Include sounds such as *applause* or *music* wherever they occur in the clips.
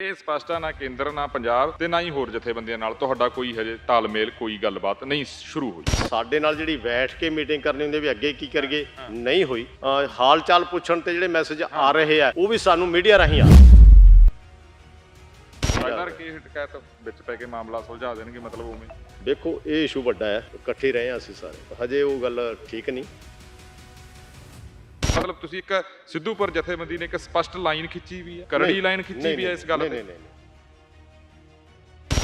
ਇਹ ਸਪਸ਼ਟ ਆ ਨਾ ਕੇਂਦਰ ਨਾ ਪੰਜਾਬ ਤੇ ਨਾ ਹੀ ਹੋਰ ਜਥੇਬੰਦੀਆਂ ਨਾਲ ਤੁਹਾਡਾ ਕੋਈ ਹਜੇ ਤਾਲਮੇਲ ਕੋਈ ਗੱਲਬਾਤ ਨਹੀਂ ਸ਼ੁਰੂ ਹੋਈ। ਸਾਡੇ ਨਾਲ ਜਿਹੜੀ ਬੈਠ ਕੇ ਮੀਟਿੰਗ ਕਰਨੀ ਹੁੰਦੀ ਵੀ ਅੱਗੇ ਕੀ ਕਰੀਏ ਨਹੀਂ ਹੋਈ। ਹਾਲ ਚਾਲ ਪੁੱਛਣ ਤੇ ਜਿਹੜੇ ਮੈਸੇਜ ਆ ਰਹੇ ਆ ਉਹ ਵੀ ਸਾਨੂੰ ਮੀਡੀਆ ਰਾਹੀਂ ਆ। ਲੱਗਦਾ ਕਿ ਇਹ ਟਕੈਤ ਵਿੱਚ ਪੈ ਕੇ ਮਾਮਲਾ ਸੁਲਝਾ ਦੇਣਗੇ ਮਤਲਬ ਉਵੇਂ? ਦੇਖੋ ਇਹ ਇਸ਼ੂ ਵੱਡਾ ਹੈ ਇਕੱਠੇ ਰਹੇ ਆ ਅਸੀਂ ਸਾਰੇ। ਹਜੇ ਉਹ ਗੱਲ ਠੀਕ ਨਹੀਂ। ਮਤਲਬ ਤੁਸੀਂ ਇੱਕ ਸਿੱਧੂਪੁਰ ਜਥੇਬੰਦੀ ਨੇ ਇੱਕ ਸਪਸ਼ਟ ਲਾਈਨ ਖਿੱਚੀ ਵੀ ਹੈ ਕਰੜੀ ਲਾਈਨ ਖਿੱਚੀ ਵੀ ਹੈ ਇਸ ਗੱਲ ਤੇ? ਨਹੀਂ ਨਹੀਂ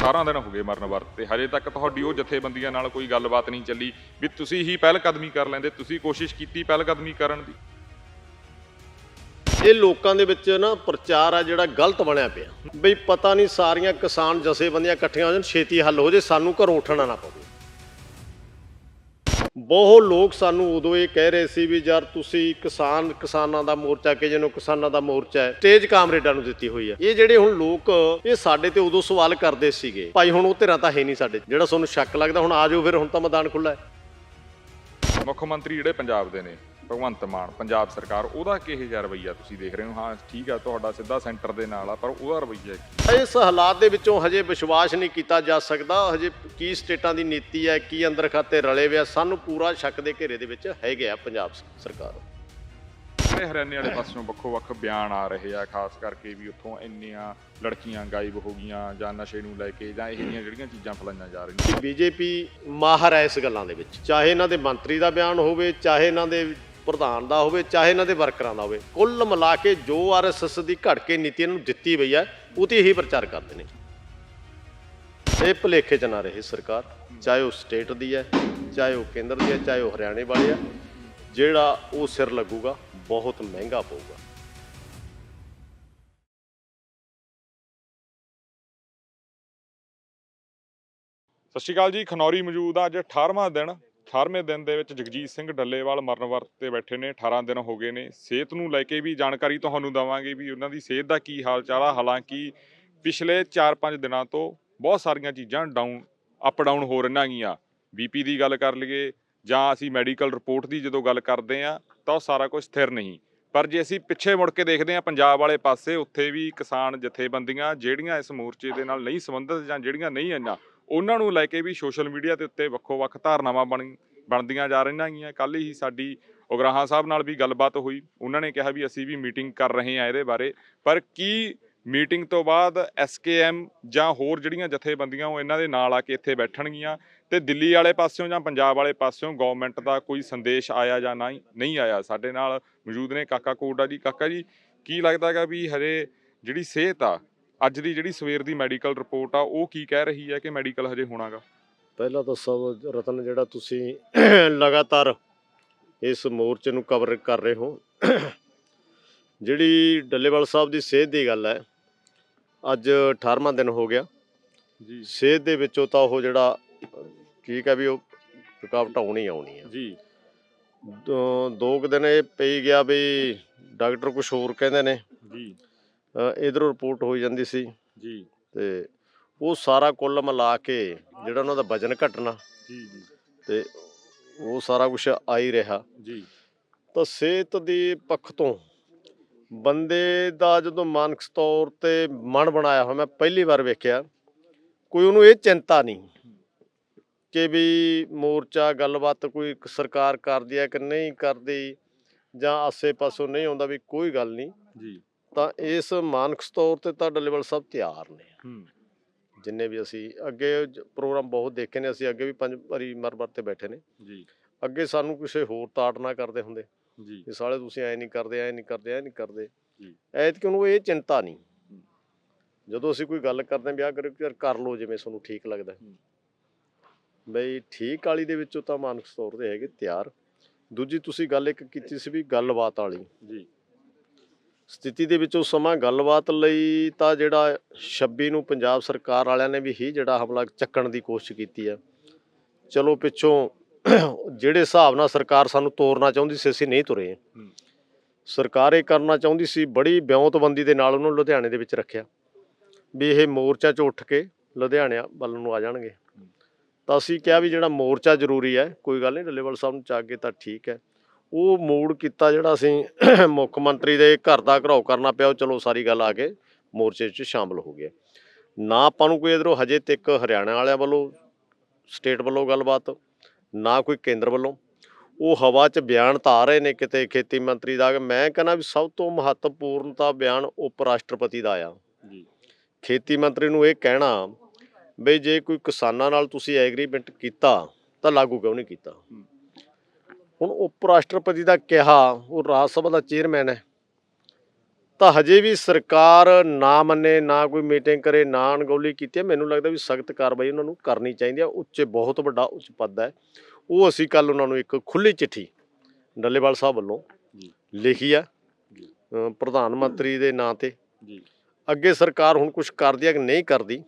18 ਦਿਨ ਹੋ ਗਏ ਮਰਨ ਵਰਤ ਤੇ ਹਜੇ ਤੱਕ ਤੁਹਾਡੀ ਉਹ ਜਥੇਬੰਦੀਆਂ ਨਾਲ ਕੋਈ ਗੱਲਬਾਤ ਨਹੀਂ ਚੱਲੀ ਵੀ ਤੁਸੀਂ ਹੀ ਪਹਿਲ ਕਦਮੀ ਕਰ ਲੈਂਦੇ ਤੁਸੀਂ ਕੋਸ਼ਿਸ਼ ਕੀਤੀ ਪਹਿਲ ਕਦਮੀ ਕਰਨ ਦੀ। ਇਹ ਲੋਕਾਂ ਦੇ ਵਿੱਚ ਨਾ ਪ੍ਰਚਾਰ ਆ ਜਿਹੜਾ ਗਲਤ ਬਣਿਆ ਪਿਆ। ਬਈ ਪਤਾ ਨਹੀਂ ਸਾਰੀਆਂ ਕਿਸਾਨ ਜਥੇਬੰਦੀਆਂ ਇਕੱਠੀਆਂ ਹੋ ਜਾਣ ਛੇਤੀ ਹੱਲ ਹੋ ਜੇ ਸਾਨੂੰ ਘਰੋਂ ਉੱਠਣਾ ਨਾ ਪਵੇ। ਬਹੁਤ ਲੋਕ ਸਾਨੂੰ ਉਦੋਂ ਇਹ ਕਹਿ ਰਹੇ ਸੀ ਵੀ ਯਾਰ ਤੁਸੀਂ ਕਿਸਾਨ, ਕਿਸਾਨਾਂ ਦਾ ਮੋਰਚਾ ਕਿ ਜਿਹਨੂੰ ਕਿਸਾਨਾਂ ਦਾ ਮੋਰਚਾ ਹੈ ਸਟੇਜ ਕਾਮਰੇਡਾਂ ਨੂੰ ਦਿੱਤੀ ਹੋਈ ਹੈ। ਇਹ ਜਿਹੜੇ ਹੁਣ ਲੋਕ, ਇਹ ਸਾਡੇ ਤੇ ਉਦੋਂ ਸਵਾਲ ਕਰਦੇ ਸੀਗੇ, ਭਾਈ ਹੁਣ ਉਹ ਧਿਰਾਂ ਤਾਂ ਹੈ ਨਹੀਂ ਸਾਡੇ, ਜਿਹੜਾ ਤੁਹਾਨੂੰ ਸ਼ੱਕ ਲੱਗਦਾ ਹੁਣ ਆ ਜਾਓ ਫਿਰ ਹੁਣ ਤਾਂ ਮੈਦਾਨ ਖੁੱਲਾ ਹੈ। ਮੁੱਖ ਮੰਤਰੀ ਜਿਹੜੇ ਪੰਜਾਬ ਦੇ ਨੇ ਭਗਵੰਤ ਮਾਨ ਪੰਜਾਬ ਸਰਕਾਰ ਉਹਦਾ ਕਿਹੋ ਜਿਹਾ ਰਵੱਈਆ ਤੁਸੀਂ ਦੇਖ ਰਹੇ ਹੋ? ਹਾਂ ਠੀਕ ਆ ਤੁਹਾਡਾ ਸਿੱਧਾ ਸੈਂਟਰ ਦੇ ਨਾਲ ਆ ਪਰ ਉਹਦਾ ਰਵੱਈਆ ਕੀ? ਇਸ ਹਾਲਾਤ ਦੇ ਵਿੱਚੋਂ ਹਜੇ ਵਿਸ਼ਵਾਸ ਨਹੀਂ ਕੀਤਾ ਜਾ ਸਕਦਾ। ਹਜੇ ਕੀ ਸਟੇਟਾਂ ਦੀ ਨੀਤੀ ਹੈ ਕੀ ਅੰਦਰ ਖਾਤੇ ਰਲੇ ਹੋਏ ਆ ਸਾਨੂੰ ਪੂਰਾ ਸ਼ੱਕ ਦੇ ਘੇਰੇ ਦੇ ਵਿੱਚ ਹੈਗੇ ਆ ਪੰਜਾਬ ਸਰਕਾਰ। ਜਿਹੜੇ ਹਰਿਆਣੇ ਵਾਲੇ ਪਾਸਿਓਂ ਵੱਖੋ ਵੱਖ ਬਿਆਨ ਆ ਰਹੇ ਆ ਖਾਸ ਕਰਕੇ ਵੀ ਉੱਥੋਂ ਇੰਨੀਆਂ ਲੜਕੀਆਂ ਗਾਇਬ ਹੋ ਗਈਆਂ ਜਾਂ ਨਸ਼ੇ ਨੂੰ ਲੈ ਕੇ ਜਾਂ ਇਹ ਜਿਹੀਆਂ ਜਿਹੜੀਆਂ ਚੀਜ਼ਾਂ ਫਲਾਈਆਂ ਜਾ ਰਹੀਆਂ। ਬੀਜੇਪੀ ਮਾਹਰ ਹੈ ਇਸ ਗੱਲਾਂ ਦੇ ਵਿੱਚ। ਚਾਹੇ ਇਹਨਾਂ ਦੇ ਮੰਤਰੀ ਦਾ ਬਿਆਨ ਹੋਵੇ ਚਾਹੇ ਇਹਨਾਂ ਦੇ ਪ੍ਰਧਾਨ ਦਾ ਹੋਵੇ, ਚਾਹੇ ਇਹਨਾਂ ਦੇ ਵਰਕਰਾਂ ਦਾ ਹੋਵੇ, ਕੁੱਲ ਮਿਲਾ ਕੇ ਜੋ ਆਰਐਸਐਸ ਦੀ ਘੜ ਕੇ ਨੀਤੀ ਇਹਨਾਂ ਨੂੰ ਦਿੱਤੀ ਪਈ ਹੈ ਉਹਤੇ ਹੀ ਪ੍ਰਚਾਰ ਕਰਦੇ ਨੇ। ਇਹ ਭੁਲੇਖੇ ਚ ਨਾ ਰਹੇ ਸਰਕਾਰ, ਚਾਹੇ ਉਹ ਸਟੇਟ ਦੀ ਹੈ, ਚਾਹੇ ਉਹ ਕੇਂਦਰ ਦੀ ਹੈ, ਚਾਹੇ ਉਹ ਹਰਿਆਣੇ ਵਾਲੀ ਹੈ, ਜਿਹੜਾ ਉਹ ਸਿਰ ਲੱਗੂਗਾ, ਬਹੁਤ ਮਹਿੰਗਾ ਪਊਗਾ। ਸਤਿ ਸ਼੍ਰੀ ਅਕਾਲ ਜੀ, ਖਨੌਰੀ ਮੌਜੂਦ ਆ ਅੱਜ 18ਵਾਂ ਦਿਨ। 18ਵੇਂ ਦਿਨ ਦੇ ਵਿੱਚ ਜਗਜੀਤ ਸਿੰਘ ਡੱਲੇਵਾਲ ਮਰਨ ਵਰਤ ਤੇ ਬੈਠੇ ਨੇ 18 ਦਿਨ ਹੋ ਗਏ ਨੇ। ਸਿਹਤ ਨੂੰ ਲੈ ਕੇ ਵੀ ਜਾਣਕਾਰੀ ਤੁਹਾਨੂੰ ਦਵਾਂਗੇ ਵੀ ਉਹਨਾਂ ਦੀ ਸਿਹਤ ਦਾ ਕੀ ਹਾਲ ਚਾਲ ਆ। ਹਾਲਾਂਕਿ ਪਿਛਲੇ 4-5 ਦਿਨਾਂ ਤੋਂ ਬਹੁਤ ਸਾਰੀਆਂ ਚੀਜ਼ਾਂ ਡਾਊਨ, ਅਪ ਡਾਊਨ ਹੋ ਰਹੀਆਂ ਗੀਆਂ। ਬੀਪੀ ਦੀ ਗੱਲ ਕਰ ਲਈਏ ਜਾਂ ਅਸੀਂ ਮੈਡੀਕਲ ਰਿਪੋਰਟ ਦੀ ਜਦੋਂ ਗੱਲ ਕਰਦੇ ਆ ਤਾਂ ਉਹ ਸਾਰਾ ਕੁਝ ਸਥਿਰ ਨਹੀਂ। ਪਰ ਜੇ ਅਸੀਂ ਪਿੱਛੇ ਮੁੜ ਕੇ ਦੇਖਦੇ ਆ ਪੰਜਾਬ ਵਾਲੇ ਪਾਸੇ ਉੱਥੇ ਵੀ ਕਿਸਾਨ ਜਥੇਬੰਦੀਆਂ ਜਿਹੜੀਆਂ ਇਸ ਮੋਰਚੇ ਦੇ ਨਾਲ ਨਹੀਂ ਸੰਬੰਧਿਤ ਜਾਂ ਜਿਹੜੀਆਂ ਨਹੀਂ ਆਈਆਂ ਉਹਨਾਂ ਨੂੰ ਲੈ ਕੇ ਵੀ ਸੋਸ਼ਲ ਮੀਡੀਆ ਦੇ ਉੱਤੇ ਵੱਖੋ ਵੱਖ ਧਾਰਨਾਵਾਂ ਬਣ ਬਣਦੀਆਂ ਜਾ ਰਹੀਆਂ ਗੀਆਂ। ਕੱਲ ਹੀ ਸਾਡੀ ਉਗਰਾਹਾਂ ਸਾਹਿਬ ਨਾਲ ਵੀ ਗੱਲਬਾਤ ਹੋਈ। ਉਹਨਾਂ ਨੇ ਕਿਹਾ ਵੀ ਅਸੀਂ ਵੀ ਮੀਟਿੰਗ ਕਰ ਰਹੇ ਹਾਂ ਇਹਦੇ ਬਾਰੇ। ਪਰ ਕੀ ਮੀਟਿੰਗ ਤੋਂ ਬਾਅਦ ਐਸਕੇਐਮ ਜਾਂ ਹੋਰ ਜਿਹੜੀਆਂ ਜਥੇਬੰਦੀਆਂ ਉਹ ਇਹਨਾਂ ਦੇ ਨਾਲ ਆ ਕੇ ਇੱਥੇ ਬੈਠਣਗੀਆਂ ਤੇ ਦਿੱਲੀ ਵਾਲੇ ਪਾਸਿਓਂ ਜਾਂ ਪੰਜਾਬ ਵਾਲੇ ਪਾਸਿਓਂ ਗਵਰਨਮੈਂਟ ਦਾ ਕੋਈ ਸੰਦੇਸ਼ ਆਇਆ ਜਾਂ ਨਹੀਂ ਨਹੀਂ ਆਇਆ? ਸਾਡੇ ਨਾਲ ਮੌਜੂਦ ਨੇ ਕਾਕਾ ਕੋਡਾ ਜੀ। ਕਾਕਾ ਜੀ, ਕੀ ਲੱਗਦਾ ਹੈਗਾ ਵੀ ਹਜੇ ਜਿਹੜੀ ਸਿਹਤ ਆ ਅੱਜ ਦੀ ਜਿਹੜੀ ਸਵੇਰ ਦੀ ਮੈਡੀਕਲ ਰਿਪੋਰਟ ਆ ਉਹ ਕੀ ਕਹਿ ਰਹੀ ਹੈ ਕਿ ਮੈਡੀਕਲ ਹਜੇ ਹੋਣਾਗਾ? ਪਹਿਲਾਂ ਤਾਂ ਸਭ ਰਤਨ ਜਿਹੜਾ ਤੁਸੀਂ *coughs* ਲਗਾਤਾਰ ਇਸ ਮੋਰਚੇ ਨੂੰ ਕਵਰ ਕਰ ਰਹੇ ਹੋ। *coughs* ਜਿਹੜੀ ਡੱਲੇਵਾਲ ਸਾਹਿਬ ਦੀ ਸਿਹਤ ਦੀ ਗੱਲ ਹੈ ਅੱਜ 18ਵਾਂ ਦਿਨ ਹੋ ਗਿਆ। ਜੀ। ਸਿਹਤ ਦੇ ਵਿੱਚੋਂ ਤਾਂ ਉਹ ਜਿਹੜਾ ਠੀਕ ਹੈ ਵੀ ਉਹ ਰੁਕਾਵਟ ਆਉਣੀ ਆਉਣੀ ਹੈ ਜੀ। ਦੋ ਕੁ ਦਿਨ ਇਹ ਪਈ ਗਿਆ ਵੀ ਡਾਕਟਰ ਕੁਝ ਹੋਰ ਕਹਿੰਦੇ ਨੇ। ਜੀ। ਇਧਰੋਂ ਰਿਪੋਰਟ ਹੋਈ ਜਾਂਦੀ ਸੀ। ਜੀ। ਤੇ ਉਹ ਸਾਰਾ ਕੁੱਲ ਮਿਲਾ ਕੇ ਜਿਹੜਾ ਉਹਨਾਂ ਦਾ ਵਜਨ ਘਟਣਾ ਜੀ ਜੀ। ਤੇ ਉਹ ਸਾਰਾ ਕੁਝ ਆ ਹੀ ਰਿਹਾ। ਜੀ। ਤਾਂ ਸਿਹਤ ਦੀ ਪੱਖ ਤੋਂ ਬੰਦੇ ਦਾ ਜਦੋਂ ਮਾਨਸਿਕ ਤੌਰ ਤੇ ਮਨ ਬਣਾਇਆ ਹੋਇਆ ਮੈਂ ਪਹਿਲੀ ਵਾਰ ਵੇਖਿਆ ਕੋਈ ਉਹਨੂੰ ਇਹ ਚਿੰਤਾ ਨਹੀਂ ਕਿ ਵੀ ਮੋਰਚਾ ਗੱਲਬਾਤ ਕੋਈ ਸਰਕਾਰ ਕਰਦੀ ਹੈ ਕਿ ਨਹੀਂ ਕਰਦੀ ਜਾਂ ਆਸੇ-ਪਾਸੋਂ ਨਹੀਂ ਆਉਂਦਾ ਵੀ ਕੋਈ ਗੱਲ ਨਹੀਂ। ਜੀ। ਤਾਂ ਇਸ ਮਾਨਸਿਕ ਤੌਰ ਤੇ ਤਾਂ ਡੱਲੇਵਾਲ ਸਭ ਤਿਆਰ ਨੇ। ਹੂੰ। ਜਿੰਨੇ ਵੀ ਅਸੀਂ ਅੱਗੇ ਪ੍ਰੋਗਰਾਮ ਬਹੁਤ ਦੇਖੇ ਨੇ ਅਸੀਂ ਅੱਗੇ ਵੀ ਪੰਜ ਵਾਰੀ ਮਰਬਰ ਤੇ ਬੈਠੇ ਨੇ। ਜੀ। ਅੱਗੇ ਸਾਨੂੰ ਕਿਸੇ ਹੋਰ ਤਾੜ ਨਾ ਕਰਦੇ ਹੁੰਦੇ। ਜੀ। ਇਹ ਸਾਲੇ ਤੁਸੀਂ ਐ ਨਹੀਂ ਕਰਦੇ ਐ ਨਹੀਂ ਕਰਦੇ ਐ ਨਹੀਂ ਕਰਦੇ। ਜੀ। ਐਤਕੀ ਉਹਨੂੰ ਇਹ ਚਿੰਤਾ ਨਹੀਂ। ਜਦੋਂ ਅਸੀਂ ਕੋਈ ਗੱਲ ਕਰਦੇ ਵਿਆਹ ਕਰ ਯਾਰ ਕਰ ਲਓ ਜਿਵੇਂ ਤੁਹਾਨੂੰ ਠੀਕ ਲੱਗਦਾ। ਬਈ ਠੀਕ ਵਾਲੀ ਦੇ ਵਿੱਚੋਂ ਤਾਂ ਮਾਨਸਿਕ ਤੌਰ ਤੇ ਹੈਗੇ ਤਿਆਰ। ਦੂਜੀ ਤੁਸੀਂ ਗੱਲ ਇੱਕ ਕੀਤੀ ਸੀ ਵੀ ਗੱਲਬਾਤ ਵਾਲੀ। ਜੀ। ਸਥਿਤੀ ਦੇ ਵਿੱਚੋਂ ਸਮਾਂ ਗੱਲਬਾਤ ਲਈ ਤਾਂ ਜਿਹੜਾ 26 ਨੂੰ ਪੰਜਾਬ ਸਰਕਾਰ ਵਾਲਿਆਂ ਨੇ ਵੀ ਹੀ ਜਿਹੜਾ ਹਮਲਾ ਚੱਕਣ ਦੀ ਕੋਸ਼ਿਸ਼ ਕੀਤੀ ਹੈ। ਚਲੋ ਪਿੱਛੋਂ ਜਿਹੜੇ ਹਿਸਾਬ ਨਾਲ ਸਰਕਾਰ ਸਾਨੂੰ ਤੋਰਨਾ ਚਾਹੁੰਦੀ ਸੀ ਅਸੀਂ ਨਹੀਂ ਤੁਰੇ। ਸਰਕਾਰ ਇਹ ਕਰਨਾ ਚਾਹੁੰਦੀ ਸੀ ਬੜੀ ਵਿਉਂਤਬੰਦੀ ਦੇ ਨਾਲ ਉਹਨੂੰ ਲੁਧਿਆਣੇ ਦੇ ਵਿੱਚ ਰੱਖਿਆ। ਵੀ ਇਹ ਮੋਰਚਾ 'ਚ ਉੱਠ ਕੇ ਲੁਧਿਆਣੇ ਵੱਲ ਨੂੰ ਆ ਜਾਣਗੇ। ਤਾਂ ਅਸੀਂ ਕਿਹਾ ਵੀ ਜਿਹੜਾ ਮੋਰਚਾ ਜ਼ਰੂਰੀ ਹੈ ਕੋਈ ਗੱਲ ਨਹੀਂ ਡੱਲੇਵਾਲ ਸਾਹਿਬ ਨੂੰ ਚਾਗੇ ਤਾਂ ਠੀਕ ਹੈ। ਉਹ ਮੂਡ ਕੀਤਾ ਜਿਹੜਾ ਅਸੀਂ ਮੁੱਖ ਮੰਤਰੀ ਦੇ ਘਰ ਦਾ ਘਰਾਓ ਕਰਨਾ ਪਿਆ ਉਹ ਚਲੋ ਸਾਰੀ ਗੱਲ ਆ ਕੇ ਮੋਰਚੇ 'ਚ ਸ਼ਾਮਲ ਹੋ ਗਿਆ। ਨਾ ਆਪਾਂ ਨੂੰ ਕੋਈ ਇਧਰੋਂ ਹਜੇ ਤੱਕ ਹਰਿਆਣਾ ਵਾਲਿਆਂ ਵੱਲੋਂ ਸਟੇਟ ਵੱਲੋਂ ਗੱਲਬਾਤ ਨਾ ਕੋਈ ਕੇਂਦਰ ਵੱਲੋਂ। ਉਹ ਹਵਾ 'ਚ ਬਿਆਨ ਤਾਂ ਆ ਰਹੇ ਨੇ ਕਿਤੇ ਖੇਤੀ ਮੰਤਰੀ ਦਾ ਮੈਂ ਕਹਿੰਦਾ ਵੀ ਸਭ ਤੋਂ ਮਹੱਤਵਪੂਰਨ ਤਾਂ ਬਿਆਨ ਉਪ ਰਾਸ਼ਟਰਪਤੀ ਦਾ ਆ। ਜੀ। ਖੇਤੀ ਮੰਤਰੀ ਨੂੰ ਇਹ ਕਹਿਣਾ ਬਈ ਜੇ ਕੋਈ ਕਿਸਾਨਾਂ ਨਾਲ ਤੁਸੀਂ ਐਗਰੀਮੈਂਟ ਕੀਤਾ ਤਾਂ ਲਾਗੂ ਕਿਉਂ ਨਹੀਂ ਕੀਤਾ? ਹੁਣ ਉਪ ਰਾਸ਼ਟਰਪਤੀ ਦਾ ਕਿਹਾ ਉਹ ਰਾਜ ਸਭਾ ਦਾ ਚੇਅਰਮੈਨ ਹੈ। ਤਾਂ ਹਜੇ ਵੀ ਸਰਕਾਰ ਨਾ ਮੰਨੇ ਨਾ ਕੋਈ ਮੀਟਿੰਗ ਕਰੇ ਨਾ ਅਣਗੌਲੀ ਕੀਤੀ ਹੈ ਮੈਨੂੰ ਲੱਗਦਾ ਵੀ ਸਖਤ ਕਾਰਵਾਈ ਉਹਨਾਂ ਨੂੰ ਕਰਨੀ ਚਾਹੀਦੀ ਹੈ। ਉੱਚੇ ਬਹੁਤ ਵੱਡਾ ਉੱਚ ਪਦ ਹੈ। ਉਹ ਅਸੀਂ ਕੱਲ ਉਹਨਾਂ ਨੂੰ ਇੱਕ ਖੁੱਲੀ ਚਿੱਠੀ ਡੱਲੇਵਾਲ ਸਾਹਿਬ ਵੱਲੋਂ। ਲਿਖੀ ਆ ਪ੍ਰਧਾਨ ਮੰਤਰੀ ਦੇ ਨਾਂ ਤੇ। ਅੱਗੇ ਸਰਕਾਰ ਹੁਣ ਕੁਝ ਕਰਦੀ ਹੈ ਕਿ ਨਹੀਂ ਕਰਦੀ।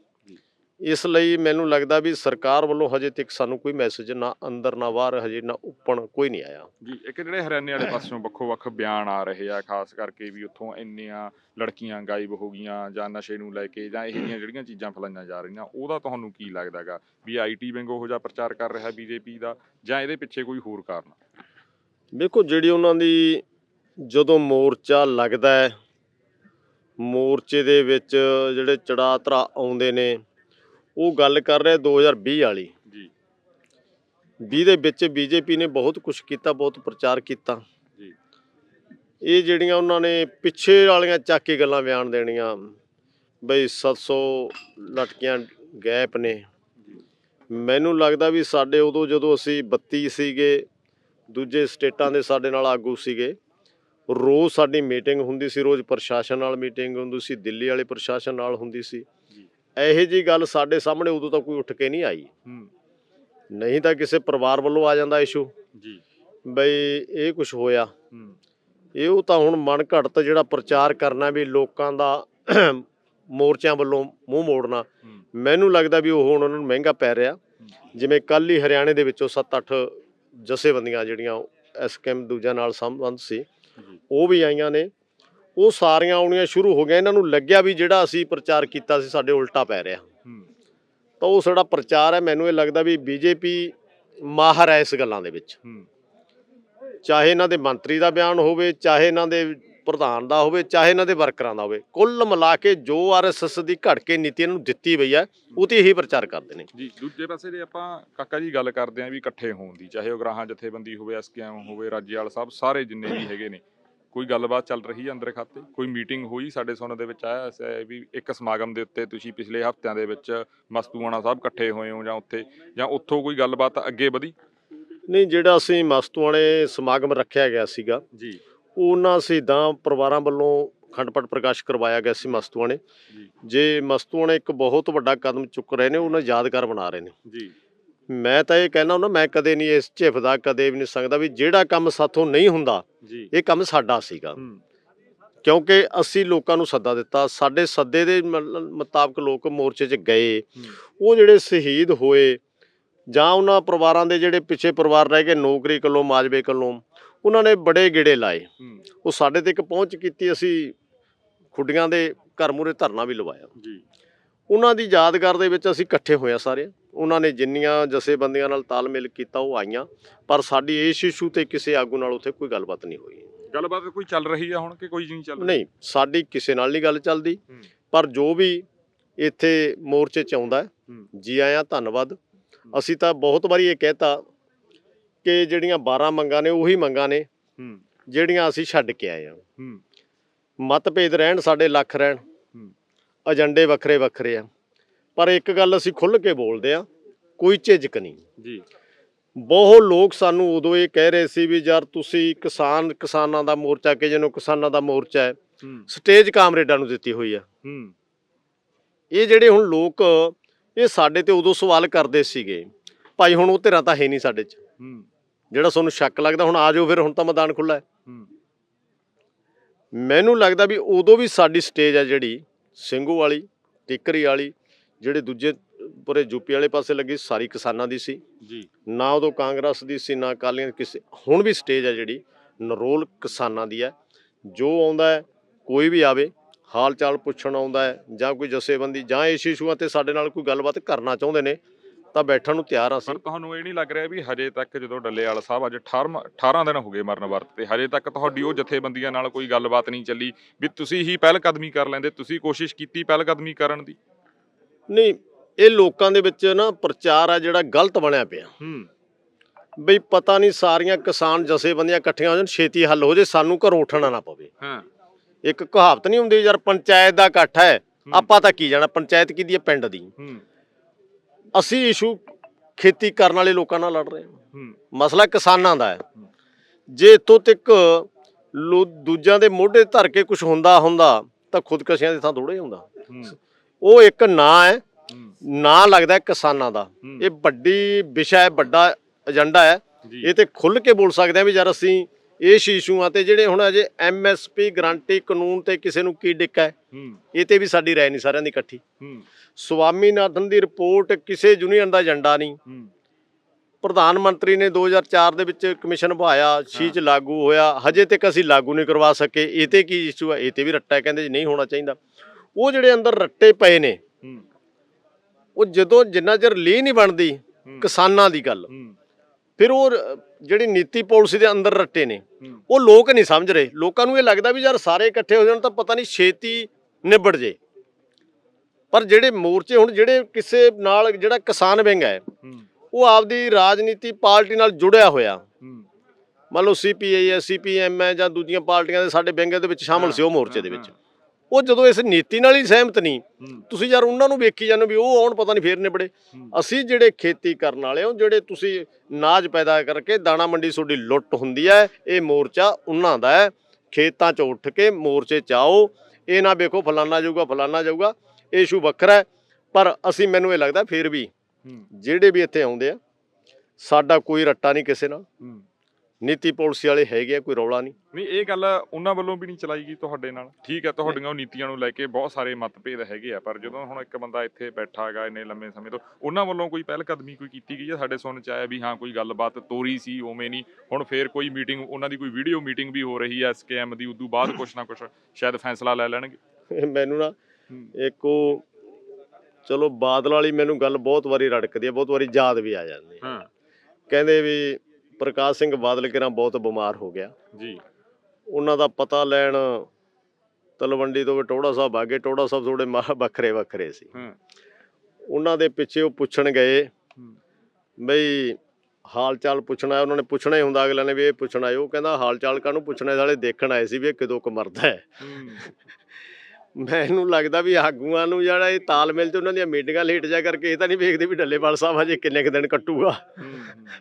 ਇਸ ਲਈ ਮੈਨੂੰ ਲੱਗਦਾ ਵੀ ਸਰਕਾਰ ਵੱਲੋਂ ਹਜੇ ਤੱਕ ਸਾਨੂੰ ਕੋਈ ਮੈਸੇਜ ਨਾ ਅੰਦਰ ਨਾ ਬਾਹਰ ਹਜੇ ਨਾ ਉੱਪਣ ਕੋਈ ਨਹੀਂ ਆਇਆ ਜੀ ਇੱਕ ਜਿਹੜੇ ਹਰਿਆਣੇ ਵਾਲੇ ਪਾਸਿਓਂ ਵੱਖੋ ਵੱਖ ਬਿਆਨ ਆ ਰਹੇ ਆ ਖਾਸ ਕਰਕੇ ਵੀ ਉੱਥੋਂ ਇੰਨੀਆਂ ਲੜਕੀਆਂ ਗਾਇਬ ਹੋ ਗਈਆਂ ਜਾਂ ਨਸ਼ੇ ਨੂੰ ਲੈ ਕੇ ਜਾਂ ਇਹ ਜਿਹੀਆਂ ਜਿਹੜੀਆਂ ਚੀਜ਼ਾਂ ਫੈਲਾਈਆਂ ਜਾ ਰਹੀਆਂ ਉਹਦਾ ਤੁਹਾਨੂੰ ਕੀ ਲੱਗਦਾਗਾ ਵੀ ਆਈਟੀ ਵਿੰਗ ਉਹੋ ਜਿਹਾ ਪ੍ਰਚਾਰ ਕਰ ਰਿਹਾ ਬੀਜੇਪੀ ਦਾ ਜਾਂ ਇਹਦੇ ਪਿੱਛੇ ਕੋਈ ਹੋਰ ਕਾਰਨ? ਦੇਖੋ ਜਿਹੜੀ ਉਹਨਾਂ ਦੀ ਜਦੋਂ ਮੋਰਚਾ ਲੱਗਦਾ ਹੈ ਮੋਰਚੇ ਦੇ ਵਿੱਚ ਜਿਹੜੇ ਚੜਾ ਧਰਾ ਆਉਂਦੇ ਨੇ ਉਹ ਗੱਲ ਕਰ ਰਿਹਾ 2020 ਵਾਲੀ। ਜੀ। 20 ਦੇ ਵਿੱਚ ਬੀਜੇਪੀ ਨੇ ਬਹੁਤ ਕੁਝ ਕੀਤਾ ਬਹੁਤ ਪ੍ਰਚਾਰ ਕੀਤਾ। ਜੀ। ਇਹ ਜਿਹੜੀਆਂ ਉਹਨਾਂ ਨੇ ਪਿੱਛੇ ਵਾਲੀਆਂ ਚੱਕ ਕੇ ਗੱਲਾਂ ਬਿਆਨ ਦੇਣੀਆਂ ਬਈ 700 ਲਟਕੀਆਂ ਗੈਪ ਨੇ। ਮੈਨੂੰ ਲੱਗਦਾ ਵੀ ਸਾਡੇ ਉਦੋਂ ਜਦੋਂ ਅਸੀਂ 32 ਸੀਗੇ ਦੂਜੇ ਸਟੇਟਾਂ ਦੇ ਸਾਡੇ ਨਾਲ ਆਗੂ ਸੀਗੇ ਰੋਜ਼ ਸਾਡੀ ਮੀਟਿੰਗ ਹੁੰਦੀ ਸੀ ਰੋਜ਼ ਪ੍ਰਸ਼ਾਸਨ ਨਾਲ ਮੀਟਿੰਗ ਹੁੰਦੀ ਸੀ ਦਿੱਲੀ ਵਾਲੇ ਪ੍ਰਸ਼ਾਸਨ ਨਾਲ ਹੁੰਦੀ ਸੀ। ਇਹੋ ਜੀ ਗੱਲ ਸਾਡੇ ਸਾਹਮਣੇ ਉਦੋਂ ਤਾਂ ਕੋਈ ਉੱਠ ਕੇ ਨਹੀਂ ਆਈ। ਹੂੰ। ਨਹੀਂ ਤਾਂ ਕਿਸੇ ਪਰਿਵਾਰ ਵੱਲੋਂ ਆ ਜਾਂਦਾ ਇਸ਼ੂ ਜੀ। ਬਈ ਇਹ ਕੁਝ ਹੋਇਆ। ਹੂੰ। ਇਹ ਉਹ ਤਾਂ ਹੁਣ ਮਨ ਘੜਤ ਜਿਹੜਾ ਪ੍ਰਚਾਰ ਕਰਨਾ ਵੀ ਲੋਕਾਂ ਦਾ ਮੋਰਚਿਆਂ ਵੱਲੋਂ ਮੂੰਹ ਮੋੜਨਾ। ਮੈਨੂੰ ਲੱਗਦਾ ਵੀ ਉਹ ਹੁਣ ਉਹਨਾਂ ਨੂੰ ਮਹਿੰਗਾ ਪੈ ਰਿਹਾ। ਜਿਵੇਂ ਕੱਲ ਹੀ ਹਰਿਆਣੇ ਦੇ ਵਿੱਚੋਂ 7-8 ਜਥੇਬੰਦੀਆਂ ਜਿਹੜੀਆਂ ਐਸਕੇਐਮ ਦੂਜਾ ਨਾਲ ਸੰਬੰਧ ਸੀ ਉਹ ਵੀ ਆਈਆਂ ਨੇ। ਉਹ ਸਾਰੀਆਂ ਆਉਣੀਆਂ ਸ਼ੁਰੂ ਹੋ ਗਈਆਂ। ਇਹਨਾਂ ਨੂੰ ਲੱਗਿਆ ਵੀ ਜਿਹੜਾ ਅਸੀਂ ਪ੍ਰਚਾਰ ਕੀਤਾ ਸੀ ਸਾਡੇ ਉਲਟਾ ਪੈ ਰਿਹਾ। ਹੂੰ। ਤਾਂ ਉਹ ਸਾਡਾ ਪ੍ਰਚਾਰ ਹੈ। ਮੈਨੂੰ ਇਹ ਲੱਗਦਾ ਵੀ ਬੀਜੇਪੀ ਮਾਹਰ ਹੈ ਇਸ ਗੱਲਾਂ ਦੇ ਵਿੱਚ। ਹੂੰ। ਚਾਹੇ ਇਹਨਾਂ ਦੇ ਮੰਤਰੀ ਦਾ ਬਿਆਨ ਹੋਵੇ ਚਾਹੇ ਇਹਨਾਂ ਦੇ ਪ੍ਰਧਾਨ ਦਾ ਹੋਵੇ ਚਾਹੇ ਇਹਨਾਂ ਦੇ ਵਰਕਰਾਂ ਦਾ ਹੋਵੇ। ਕੁੱਲ ਮਿਲਾ ਕੇ ਜੋ ਆਰਐਸਐਸ ਦੀ ਘੜ ਕੇ ਨੀਤੀ ਇਹਨਾਂ ਨੂੰ ਦਿੱਤੀ ਪਈ ਹੈ ਉਹ ਤੇ ਇਹੀ ਪ੍ਰਚਾਰ ਕਰਦੇ ਨੇ। ਜੀ ਦੂਜੇ ਪਾਸੇ ਜੇ ਆਪਾਂ ਕਾਕਾ ਜੀ ਗੱਲ ਕਰਦੇ ਆਂ ਵੀ ਇਕੱਠੇ ਹੋਣ ਦੀ ਚਾਹੇ ਉਹ ਗ੍ਰਾਹਾਂ ਜਥੇਬੰਦੀ ਹੋਵੇ ਐਸਕੇਐਮ ਹੋਵੇ ਰਾਜੇਵਾਲ ਸਾਹਿਬ ਸਾਰੇ ਜਿੰਨੇ ਵੀ ਹੈਗੇ ਨੇ ਕੋਈ ਗੱਲਬਾਤ ਚੱਲ ਰਹੀ ਹੈ ਅੰਦਰ ਖਾਤੇ? ਕੋਈ ਮੀਟਿੰਗ ਹੋਈ ਸਾਡੇ ਸੁਣਨ ਦੇ ਵਿੱਚ ਆਇਆ ਵੀ ਇੱਕ ਸਮਾਗਮ ਦੇ ਉੱਤੇ ਤੁਸੀਂ ਪਿਛਲੇ ਹਫ਼ਤਿਆਂ ਦੇ ਵਿੱਚ ਮਸਤੂਆਣਾ ਸਾਹਿਬ ਇਕੱਠੇ ਹੋਏ ਹੋ ਜਾਂ ਉੱਥੇ ਜਾਂ ਉੱਥੋਂ ਕੋਈ ਗੱਲਬਾਤ ਅੱਗੇ ਵਧੀ? ਨਹੀਂ ਜਿਹੜਾ ਅਸੀਂ ਮਸਤੂਆਣੇ ਸਮਾਗਮ ਰੱਖਿਆ ਗਿਆ ਸੀਗਾ ਜੀ। ਉਹਨਾਂ ਸ਼ਹੀਦਾਂ ਪਰਿਵਾਰਾਂ ਵੱਲੋਂ ਖੰਡਪਟ ਪ੍ਰਕਾਸ਼ ਕਰਵਾਇਆ ਗਿਆ ਸੀ ਮਸਤੂਆਣੇ। ਜੀ। ਜੇ ਮਸਤੂਆਣੇ ਇੱਕ ਬਹੁਤ ਵੱਡਾ ਕਦਮ ਚੁੱਕ ਰਹੇ ਨੇ ਉਹਨਾਂ ਯਾਦਗਾਰ ਬਣਾ ਰਹੇ ਨੇ। ਜੀ। ਮੈਂ ਤਾਂ ਇਹ ਕਹਿਣਾ ਹੁੰਦਾ ਮੈਂ ਕਦੇ ਨਹੀਂ ਇਸ ਝਿਫਦਾ ਕਦੇ ਵੀ ਨਹੀਂ ਸਕਦਾ ਵੀ ਜਿਹੜਾ ਕੰਮ ਸਾਥੋਂ ਨਹੀਂ ਹੁੰਦਾ ਇਹ ਕੰਮ ਸਾਡਾ ਸੀਗਾ। ਕਿਉਂਕਿ ਅਸੀਂ ਲੋਕਾਂ ਨੂੰ ਸੱਦਾ ਦਿੱਤਾ ਸਾਡੇ ਸੱਦੇ ਦੇ ਮੁਤਾਬਕ ਲੋਕ ਮੋਰਚੇ 'ਚ ਗਏ। ਉਹ ਜਿਹੜੇ ਸ਼ਹੀਦ ਹੋਏ ਜਾਂ ਉਹਨਾਂ ਪਰਿਵਾਰਾਂ ਦੇ ਜਿਹੜੇ ਪਿੱਛੇ ਪਰਿਵਾਰ ਰਹਿ ਗਏ ਨੌਕਰੀ ਵੱਲੋਂ ਮਾਜਵੇ ਵੱਲੋਂ ਉਹਨਾਂ ਨੇ ਬੜੇ ਗੇੜੇ ਲਾਏ। ਉਹ ਸਾਡੇ ਤੱਕ ਪਹੁੰਚ ਕੀਤੀ ਅਸੀਂ ਖੁੱਡੀਆਂ ਦੇ ਘਰ ਮੂਰੇ ਧਰਨਾ ਵੀ ਲਵਾਇਆ। ਜੀ। ਉਹਨਾਂ ਦੀ ਯਾਦਗਾਰ ਦੇ ਵਿੱਚ ਅਸੀਂ ਇਕੱਠੇ ਹੋਇਆ ਸਾਰੇ। ਉਹਨਾਂ ਨੇ ਜਿੰਨੀਆਂ ਜਥੇਬੰਦੀਆਂ ਨਾਲ ਤਾਲਮੇਲ ਕੀਤਾ ਉਹ ਆਈਆਂ ਪਰ ਸਾਡੀ ਇਸ ਇਸ਼ੂ ਤੇ ਕਿਸੇ ਆਗੂ ਨਾਲ ਉੱਥੇ ਕੋਈ ਗੱਲਬਾਤ ਨਹੀਂ ਹੋਈ। ਗੱਲਬਾਤ ਕੋਈ ਚੱਲ ਰਹੀ ਆ ਹੁਣ ਕਿ ਕੋਈ ਨਹੀਂ ਚੱਲ ਰਹੀ? ਨਹੀਂ ਸਾਡੀ ਕਿਸੇ ਨਾਲ ਨਹੀਂ ਗੱਲ ਚੱਲਦੀ ਪਰ ਜੋ ਵੀ ਇੱਥੇ ਮੋਰਚੇ 'ਚ ਆਉਂਦਾ ਜੀ ਆਇਆਂ ਧੰਨਵਾਦ। ਅਸੀਂ ਤਾਂ ਬਹੁਤ ਵਾਰੀ ਇਹ ਕਹਿਤਾ ਕਿ ਜਿਹੜੀਆਂ 12 ਮੰਗਾਂ ਨੇ ਉਹੀ ਮੰਗਾਂ ਨੇ ਜਿਹੜੀਆਂ ਅਸੀਂ ਛੱਡ ਕੇ ਆਏ ਹਾਂ। ਹੂੰ। ਮਤਭੇਦ ਰਹਿਣ ਸਾਡੇ ਲੱਖ ਰਹਿਣ। ਏਜੰਡੇ ਵੱਖਰੇ ਵੱਖਰੇ ਆ। ਪਰ ਇੱਕ ਗੱਲ ਅਸੀਂ ਖੁੱਲ੍ਹ ਕੇ ਬੋਲਦੇ ਆ ਕੋਈ ਝਿਜਕ ਨਹੀਂ। ਜੀ। ਬਹੁਤ ਲੋਕ ਸਾਨੂੰ ਉਦੋਂ ਇਹ ਕਹਿ ਰਹੇ ਸੀ ਵੀ ਯਾਰ ਤੁਸੀਂ ਕਿਸਾਨ ਕਿਸਾਨਾਂ ਦਾ ਮੋਰਚਾ ਕਿ ਜਿਹਨੂੰ ਕਿਸਾਨਾਂ ਦਾ ਮੋਰਚਾ ਹੈ ਸਟੇਜ ਕਾਮਰੇਡਾਂ ਨੂੰ ਦਿੱਤੀ ਹੋਈ ਆ। ਇਹ ਜਿਹੜੇ ਹੁਣ ਲੋਕ ਇਹ ਸਾਡੇ ਤੇ ਉਦੋਂ ਸਵਾਲ ਕਰਦੇ ਸੀਗੇ ਭਾਈ ਹੁਣ ਉਹ ਧਿਰਾਂ ਤਾਂ ਹੈ ਨਹੀਂ ਸਾਡੇ 'ਚ। ਜਿਹੜਾ ਤੁਹਾਨੂੰ ਸ਼ੱਕ ਲੱਗਦਾ ਹੁਣ ਆ ਜਾਓ ਫਿਰ ਹੁਣ ਤਾਂ ਮੈਦਾਨ ਖੁੱਲਾ ਹੂੰ। ਮੈਨੂੰ ਲੱਗਦਾ ਵੀ ਉਦੋਂ ਵੀ ਸਾਡੀ ਸਟੇਜ ਆ ਜਿਹੜੀ ਸਿੰਘੂ ਵਾਲੀ ਟਿੱਕਰੀ ਵਾਲੀ ਜਿਹੜੇ ਦੂਜੇ ਪੂਰੇ ਯੂਪੀ ਵਾਲੇ ਪਾਸੇ ਲੱਗੀ ਸਾਰੀ ਕਿਸਾਨਾਂ ਦੀ ਸੀ। ਜੀ। ਨਾ ਉਦੋਂ ਕਾਂਗਰਸ ਦੀ ਸੀ ਨਾ ਅਕਾਲੀਆਂ ਦੀ ਕਿਸੇ ਹੁਣ ਵੀ ਸਟੇਜ ਆ ਜਿਹੜੀ ਨਰੋਲ ਕਿਸਾਨਾਂ ਦੀ ਹੈ। ਜੋ ਆਉਂਦਾ ਹੈ ਕੋਈ ਵੀ ਆਵੇ ਹਾਲ ਚਾਲ ਪੁੱਛਣ ਆਉਂਦਾ ਹੈ ਜਾਂ ਕੋਈ ਜਥੇਬੰਦੀ ਜਾਂ ਇਸ ਇਸ਼ੂਆਂ ਤੇ ਸਾਡੇ ਨਾਲ ਕੋਈ ਗੱਲਬਾਤ ਕਰਨਾ ਚਾਹੁੰਦੇ ਨੇ ਤਾਂ ਬੈਠਣ ਨੂੰ ਤਿਆਰ ਆ ਅਸੀਂ। ਪਰ ਤੁਹਾਨੂੰ ਇਹ ਨਹੀਂ ਲੱਗ ਰਿਹਾ ਵੀ ਹਜੇ ਤੱਕ ਜਦੋਂ ਡੱਲੇਵਾਲ ਸਾਹਿਬ ਅੱਜ 18 18 ਦਿਨ ਹੋ ਗਏ ਮਰਨ ਵਰਤ ਤੇ ਹਜੇ ਤੱਕ ਤੁਹਾਡੀ ਉਹ ਜਥੇਬੰਦੀਆਂ ਨਾਲ ਕੋਈ ਗੱਲਬਾਤ ਨਹੀਂ ਚੱਲੀ ਵੀ ਤੁਸੀਂ ਹੀ ਪਹਿਲ ਕਦਮੀ ਕਰ ਲੈਂਦੇ ਤੁਸੀਂ ਕੋਸ਼ਿਸ਼ ਕੀਤੀ ਪਹਿਲ ਕਦਮੀ ਕਰਨ ਦੀ। ਨਹੀਂ ਇਹ ਲੋਕਾਂ ਦੇ ਵਿੱਚ ਨਾ ਪ੍ਰਚਾਰ ਆ ਜਿਹੜਾ ਗਲਤ ਬਣਿਆ ਪਿਆ। ਹੂੰ। ਬਈ ਪਤਾ ਨਹੀਂ ਸਾਰੀਆਂ ਕਿਸਾਨ ਜਥੇਬੰਦੀਆਂ ਇਕੱਠੀਆਂ ਹੋ ਜਾਣ ਛੇਤੀ ਹੱਲ ਹੋ ਜੇ ਸਾਨੂੰ ਘਰੋਂ ਉੱਠਣਾ ਨਾ ਪਵੇ। ਹਾਂ। ਇੱਕ ਕਹਾਵਤ ਨਹੀਂ ਹੁੰਦੀ ਯਾਰ ਪੰਚਾਇਤ ਦਾ ਇਕੱਠ ਹੈ ਆਪਾਂ ਤਾਂ ਕੀ ਜਾਣਾ ਪੰਚਾਇਤ ਕਿਹਦੀ ਹੈ? ਪਿੰਡ ਦੀ। ਹੂੰ। ਅਸੀਂ ਇਸ਼ੂ ਖੇਤੀ ਕਰਨ ਵਾਲੇ ਲੋਕਾਂ ਨਾਲ ਲੜ ਰਹੇ ਹਾਂ। ਹੂੰ। ਮਸਲਾ ਕਿਸਾਨਾਂ ਦਾ ਹੈ। ਜੇ ਇੱਥੋਂ ਤੱਕ ਦੂਜਿਆਂ ਦੇ ਮੋਢੇ ਧਰ ਕੇ ਕੁਝ ਹੁੰਦਾ ਹੁੰਦਾ ਤਾਂ ਖੁਦਕਸ਼ੀਆਂ ਦੇ ਥਾਂ ਥੋੜੇ ਹੁੰਦਾ। ਹੂੰ। ਉਹ ਇੱਕ ਨਾਂ ਹੈ। ਨਾਂ ਲੱਗਦਾ ਕਿਸਾਨਾਂ ਦਾ। ਇਹ ਵੱਡੀ ਵਿਸ਼ਾ ਹੈ ਵੱਡਾ ਏਜੰਡਾ ਹੈ। ਇਹ ਤੇ ਖੁੱਲ ਕੇ ਬੋਲ ਸਕਦੇ ਆ ਵੀ ਯਾਰ ਅਸੀਂ ਇਸ ਇਸ਼ੂਆਂ ਤੇ ਜਿਹੜੇ ਹੁਣ ਅਜੇ ਐਮਐਸਪੀ ਗਰੰਟੀ ਕਾਨੂੰਨ ਤੇ ਕਿਸੇ ਨੂੰ ਕੀ ਡਿੱਕਾ ਹੈ ਇਹ ਤੇ ਵੀ ਸਾਡੀ ਰਾਏ ਨਹੀਂ ਸਾਰਿਆਂ ਦੀ ਇਕੱਠੀ। ਸਵਾਮੀਨਾਥਨ ਦੀ ਰਿਪੋਰਟ ਕਿਸੇ ਯੂਨੀਅਨ ਦਾ ਏਜੰਡਾ ਨਹੀਂ। ਪ੍ਰਧਾਨ ਮੰਤਰੀ ਨੇ 2004 ਦੇ ਵਿੱਚ ਕਮਿਸ਼ਨ ਪਾਇਆ ਸ਼ੀਚ ਲਾਗੂ ਹੋਇਆ। ਹਜੇ ਤੱਕ ਅਸੀਂ ਲਾਗੂ ਨਹੀਂ ਕਰਵਾ ਸਕੇ। ਇਹ ਤੇ ਕੀ ਇਸ਼ੂ ਹੈ? ਇਹ ਤੇ ਵੀ ਰੱਟਾ ਕਹਿੰਦੇ ਜੀ ਨਹੀਂ ਹੋਣਾ ਚਾਹੀਦਾ। ਉਹ ਜਿਹੜੇ ਅੰਦਰ ਰੱਟੇ ਪਏ ਨੇ ਉਹ ਜਦੋਂ ਜਿੰਨਾ ਚਿਰ ਲੀ ਨਹੀਂ ਬਣਦੀ। ਕਿਸਾਨਾਂ ਦੀ ਗੱਲ ਫਿਰ ਉਹ ਜਿਹੜੀ ਨੀਤੀ ਪਾਲਿਸੀ ਦੇ ਅੰਦਰ ਰੱਟੇ ਨੇ ਉਹ ਲੋਕ ਨਹੀਂ ਸਮਝ ਰਹੇ। ਲੋਕਾਂ ਨੂੰ ਇਹ ਲੱਗਦਾ ਵੀ ਯਾਰ ਸਾਰੇ ਇਕੱਠੇ ਹੋ ਜਾਣ ਤਾਂ ਪਤਾ ਨਹੀਂ ਛੇਤੀ ਨਿਬੜ ਜੇ। ਪਰ ਜਿਹੜੇ ਮੋਰਚੇ ਹੁਣ ਜਿਹੜੇ ਕਿਸੇ ਨਾਲ ਜਿਹੜਾ ਕਿਸਾਨ ਵਿੰਗ ਹੈ ਉਹ ਆਪਦੀ ਰਾਜਨੀਤੀ ਪਾਰਟੀ ਨਾਲ ਜੁੜਿਆ ਹੋਇਆ। ਮੰਨ ਲਓ ਸੀਪੀਆਈ ਹੈ ਸੀਪੀਐਮ ਹੈ ਜਾਂ ਦੂਜੀਆਂ ਪਾਰਟੀਆਂ ਦੇ ਸਾਡੇ ਵਿੰਗ ਦੇ ਵਿੱਚ ਸ਼ਾਮਲ ਸੀ ਉਹ ਮੋਰਚੇ ਦੇ ਵਿੱਚ। ਉਹ ਜਦੋਂ ਇਸ ਨੀਤੀ ਨਾਲ ਹੀ ਸਹਿਮਤ ਨਹੀਂ ਤੁਸੀਂ ਯਾਰ ਉਹਨਾਂ ਨੂੰ ਵੇਖੀ ਜਾਂਦੇ ਵੀ ਉਹ ਆਉਣ ਪਤਾ ਨਹੀਂ ਫੇਰ ਨਿਬੜੇ। ਅਸੀਂ ਜਿਹੜੇ ਖੇਤੀ ਕਰਨ ਵਾਲੇ ਹਾਂ ਜਿਹੜੇ ਤੁਸੀਂ ਨਾਜ ਪੈਦਾ ਕਰਕੇ ਦਾਣਾ ਮੰਡੀ ਤੁਹਾਡੀ ਲੁੱਟ ਹੁੰਦੀ ਹੈ ਇਹ ਮੋਰਚਾ ਉਹਨਾਂ ਦਾ ਹੈ। ਖੇਤਾਂ 'ਚ ਉੱਠ ਕੇ ਮੋਰਚੇ 'ਚ ਆਓ ਇਹ ਨਾ ਵੇਖੋ ਫਲਾਨਾ ਜਾਊਗਾ ਫਲਾਨਾ ਜਾਊਗਾ ਇਹ ਇਸ਼ੂ ਵੱਖਰਾ ਪਰ ਅਸੀਂ ਮੈਨੂੰ ਇਹ ਲੱਗਦਾ ਫੇਰ ਵੀ ਜਿਹੜੇ ਵੀ ਇੱਥੇ ਆਉਂਦੇ ਆ ਸਾਡਾ ਕੋਈ ਰੱਟਾ ਨਹੀਂ ਕਿਸੇ ਨਾਲ। ਨੀਤੀ ਪਾਲਿਸੀ ਵਾਲੇ ਹੈਗੇ ਆ ਕੋਈ ਰੌਲਾ ਨਹੀਂ। ਨਹੀਂ ਇਹ ਗੱਲ ਉਹਨਾਂ ਵੱਲੋਂ ਵੀ ਨਹੀਂ ਚਲਾਈ ਗਈ ਤੁਹਾਡੇ ਨਾਲ? ਠੀਕ ਹੈ ਤੁਹਾਡੀਆਂ ਉਹ ਨੀਤੀਆਂ ਨੂੰ ਲੈ ਕੇ ਬਹੁਤ ਸਾਰੇ ਮਤਭੇਦ ਹੈਗੇ ਆ ਪਰ ਜਦੋਂ ਹੁਣ ਇੱਕ ਬੰਦਾ ਇੱਥੇ ਬੈਠਾ ਹੈਗਾ ਇੰਨੇ ਲੰਮੇ ਸਮੇਂ ਤੋਂ ਉਹਨਾਂ ਵੱਲੋਂ ਕੋਈ ਪਹਿਲ ਕਦਮੀ ਕੋਈ ਕੀਤੀ ਗਈ ਹੈ ਸਾਡੇ ਸੁਣਨ ਚ ਆਇਆ ਵੀ ਹਾਂ ਕੋਈ ਗੱਲਬਾਤ ਤੋਰੀ ਸੀ ਉਵੇਂ ਨਹੀਂ। ਹੁਣ ਫੇਰ ਕੋਈ ਮੀਟਿੰਗ ਉਹਨਾਂ ਦੀ ਕੋਈ ਵੀਡੀਓ ਮੀਟਿੰਗ ਵੀ ਹੋ ਰਹੀ ਹੈ ਐਸਕੇਐਮ ਦੀ ਉਦੋਂ ਬਾਅਦ ਕੁਛ ਨਾ ਕੁਛ ਸ਼ਾਇਦ ਫੈਸਲਾ ਲੈ ਲੈਣਗੇ। *laughs* ਮੈਨੂੰ ਨਾ। ਇੱਕ ਉਹ ਚਲੋ ਬਾਦਲ ਵਾਲੀ ਮੈਨੂੰ ਗੱਲ ਬਹੁਤ ਵਾਰੀ ਰੜਕਦੀ ਹੈ ਬਹੁਤ ਵਾਰੀ ਯਾਦ ਵੀ ਆ ਜਾਂਦੀ ਹੈ ਹਾਂ। ਕਹਿੰਦੇ ਵੀ ਪ੍ਰਕਾਸ਼ ਸਿੰਘ ਬਾਦਲ ਕਿਰਾਂ ਬਹੁਤ ਬਿਮਾਰ ਹੋ ਗਿਆ। ਜੀ। ਉਹਨਾਂ ਦਾ ਪਤਾ ਲੈਣ ਤਲਵੰਡੀ ਤੋਂ ਟੋੜਾ ਸਾਹਿਬ ਆ ਗਏ। ਟੋੜਾ ਸਾਹਿਬ ਥੋੜੇ ਵੱਖਰੇ ਵੱਖਰੇ ਸੀ। ਹਾਂ। ਉਹਨਾਂ ਦੇ ਪਿੱਛੇ ਉਹ ਪੁੱਛਣ ਗਏ। ਬਈ ਹਾਲ ਚਾਲ ਪੁੱਛਣਾ ਉਹਨਾਂ ਨੇ ਪੁੱਛਣਾ ਹੀ ਹੁੰਦਾ ਅਗਲੇ ਨੇ ਵੀ ਇਹ ਪੁੱਛਣਾ ਹੈ। ਉਹ ਕਹਿੰਦਾ ਹਾਲ ਚਾਲ ਕਾਹਨੂੰ ਪੁੱਛਣਾ ਸਾਲੇ ਦੇਖਣ ਆਏ ਸੀ ਵੀ ਇਹ ਕਦੋਂ ਕੁ ਮਰਦਾ ਹੂੰ। ਮੈਨੂੰ ਲੱਗਦਾ ਵੀ ਆਗੂਆਂ ਨੂੰ ਜਿਹੜਾ ਇਹ ਤਾਲਮੇਲ ਤੇ ਉਹਨਾਂ ਦੀਆਂ ਮੀਟਿੰਗਾਂ ਲੇਟ ਜਾ ਕਰਕੇ ਇਹ ਤਾਂ ਨਹੀਂ ਵੇਖਦੇ ਵੀ ਡੱਲੇਵਾਲ ਸਾਹਿਬ ਹਜੇ ਕਿੰਨੇ ਕੁ ਦਿਨ ਕੱਟੂਗਾ।